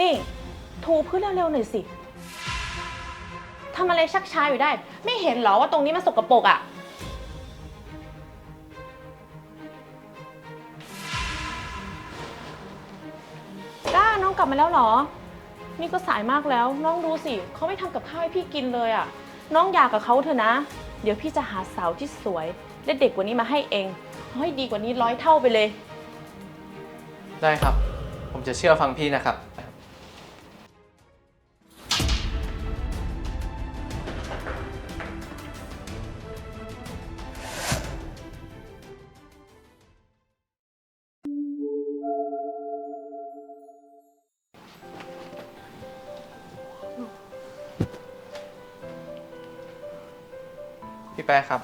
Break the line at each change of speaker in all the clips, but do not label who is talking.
นี่ ถูพื้นเร็วๆหน่อยสิทำอะไรชักช้าอยู่ได้ ไม่เห็นเหรอว่าตรงนี้มันสกปรกอะ่ะ ก้าน้องกลับมาแล้วเหรอ นี่ก็สายมากแล้ว น้องดูสิ เขาไม่ทำกับข้าวให้พี่กินเลยอะ่ะ น้องอยากกับเขาเถอะนะ เดี๋ยวพี่จะหาสาวที่สวย และเด็กกว่านี้มาให้เองเให้ดีกว่านี้ร้อยเท่าไปเลย
ได้ครับ ผมจะเชื่อฟังพี่นะครับ พี่แป๊ะครับ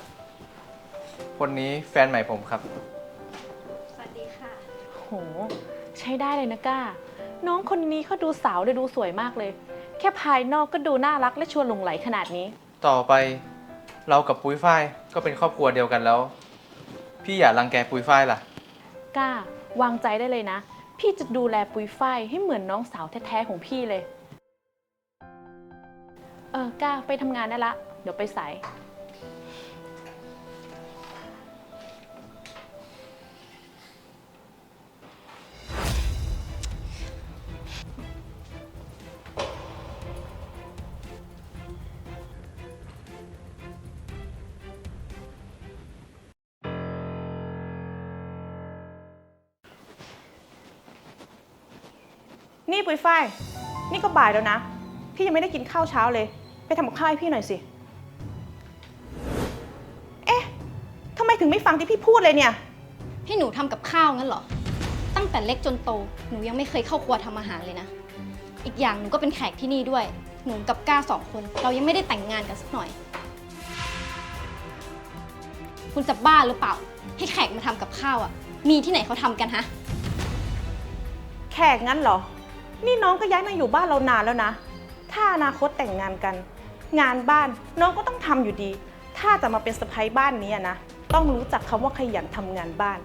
คนนี้แฟนใหม่ผมครับ
สวัสดีค่ะ
โห ใช้ได้เลยนะก้า น้องคนนี้เขาดูสาวและดูสวยมากเลย แค่ภายนอกก็ดูน่ารักและชวนหลงไหลขนาดนี้
ต่อไปเรากับปุ้ยฝ้ายก็เป็นครอบครัวเดียวกันแล้ว พี่อย่ารังแกปุ้ยฝ้ายล่ะ
ก้า วางใจได้เลยนะ พี่จะดูแลปุยฝ้ายให้เหมือนน้องสาวแท้ๆของพี่เลย เออก้าไปทำงานได้ละ เดี๋ยวไปสาย นี่ปุยฝ้าย นี่ก็บ่ายแล้วนะ พี่ยังไม่ได้กินข้าวเช้าเลย ไปทำกับข้าวให้พี่หน่อยสิ เอ๊ะทำไมถึงไม่ฟังที่พี่พูดเลยเนี่ย
ให้หนูทำกับข้าวงั้นเหรอ ตั้งแต่เล็กจนโต หนูยังไม่เคยเข้าครัวทำอาหารเลยนะ อีกอย่างหนูก็เป็นแขกที่นี่ด้วย หนูกับก้าสองคน เรายังไม่ได้แต่งงานกันสักหน่อย คุณจะบ้าหรือเปล่า ให้แขกมาทำกับข้าวอะ มีที่ไหนเขาทำกันฮะ
แขกงั้นเหรอ นี่น้องก็ย้ายมาอยู่บ้านเรานานแล้วนะ ถ้าอนาคตแต่งงานกัน งานบ้านน้องก็ต้องทำอยู่ดี ถ้าจะมาเป็นสะใภ้บ้านนี้อะนะ ต้องรู้จักคำว่าขยันทำงานบ้าน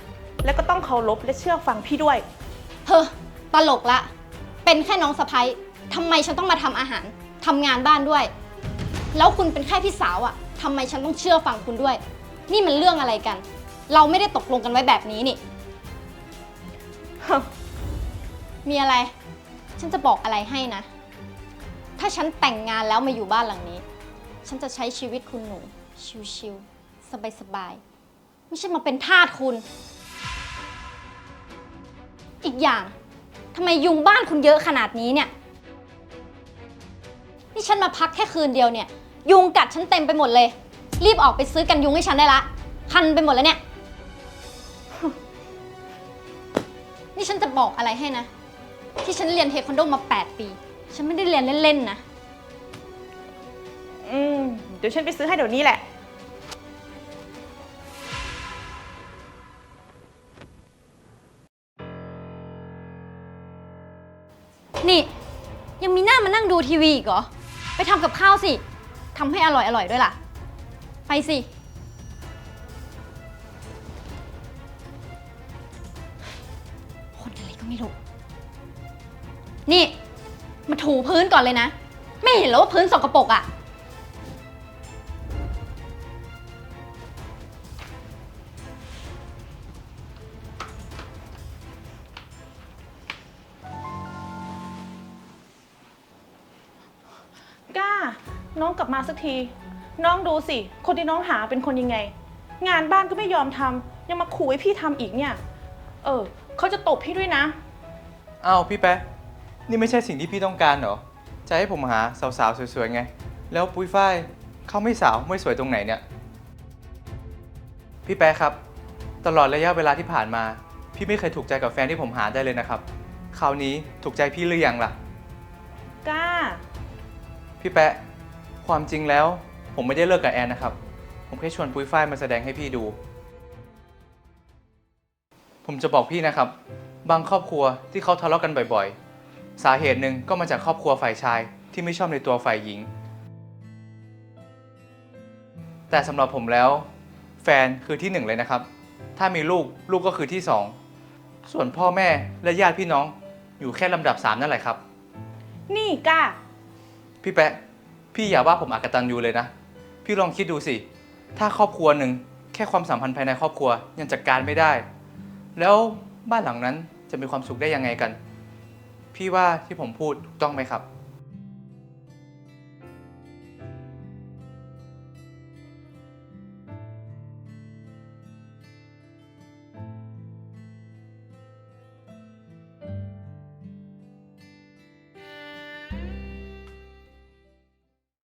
แล้วก็ต้องเคารพและเชื่อฟังพี่ด้วย
เฮ้อตลกละ เป็นแค่น้องสะพ้ยทำไมฉันต้องมาทำอาหารทำงานบ้านด้วย แล้วคุณเป็นแค่พี่สาวอะ่ะทำไมฉันต้องเชื่อฟังคุณด้วย นี่มันเรื่องอะไรกัน เราไม่ได้ตกลงกันไว้แบบนี้นี่ มีอะไร ฉันจะบอกอะไรให้นะ ถ้าฉันแต่งงานแล้วมาอยู่บ้านหลังนี้ ฉันจะใช้ชีวิตคุณหนู ชิวๆสบายๆ ไม่ใช่มาเป็นทาสคุณ อีกอย่างทำไมยุงบ้านคุณเยอะขนาดนี้เนี่ย นี่ฉันมาพักแค่คืนเดียวเนี่ย ยุงกัดฉันเต็มไปหมดเลย รีบออกไปซื้อกันยุงให้ฉันได้ละคันไปหมดแล้วเนี่ย นี่ฉันจะบอกอะไรให้นะ ที่ฉันเรียนเทควันโดมา 8 ปี ฉันไม่ได้เรียนเล่น ๆ นะ
อืม เดี๋ยวฉันไปซื้อให้เดี๋ยวนี้แหละ
นี่ ยังมีหน้ามานั่งดูทีวีอีกเหรอ ไปทำกับข้าวสิทำให้อร่อยอร่อยๆด้วยล่ะ ไปสิ คนอะไรก็ไม่รู้ นี่มาถูพื้นก่อนเลยนะ ไม่เห็นเหรอว่าพื้นสกปรกอะ่ะ
ก้า น้องกลับมาสักที น้องดูสิ คนที่น้องหาเป็นคนยังไง งานบ้านก็ไม่ยอมทำยังมาขู่ให้พี่ทำอีกเนี่ย เออเขาจะตบพี่ด้วยนะ
อ้าวพี่แป๊ะ นี่ไม่ใช่สิ่งที่พี่ต้องการเหรอ จะให้ผมหาสาวๆสวยๆไง แล้วปุ้ยฝ้ายเขาไม่สาวไม่สวยตรงไหนเนี่ย พี่แป๊ะครับ ตลอดระยะเวลาที่ผ่านมา พี่ไม่เคยถูกใจกับแฟนที่ผมหาได้เลยนะครับ คราวนี้ถูกใจพี่หรือยังล่ะ
ก้า
พี่แปะความจริงแล้ว ผมไม่ได้เลิกกับแอนนะครับ ผมแค่ชวนปุ้ยฝ้ายมาแสดงให้พี่ดู ผมจะบอกพี่นะครับ บางครอบครัวที่เขาทะเลาะกันบ่อยๆ สาเหตุหนึ่งก็มาจากครอบครัวฝ่ายชายที่ไม่ชอบในตัวฝ่ายหญิง แต่สำหรับผมแล้ว แฟนคือที่หนึ่งเลยนะครับ ถ้ามีลูกลูกก็คือที่สองส่วนพ่อแม่และญาติพี่น้องอยู่แค่ลำดับสามนั่นแหละครับ
นี่กล้า
พี่แปะ พี่อย่าว่าผมอักตันยูเลยนะ พี่ลองคิดดูสิ ถ้าครอบครัวหนึ่งแค่ความสัมพันธ์ภายในครอบครัวยังจัดการไม่ได้ แล้วบ้านหลังนั้นจะมีความสุขได้ยังไงกัน พี่ว่าที่ผมพูดถูกต้องไหมครับ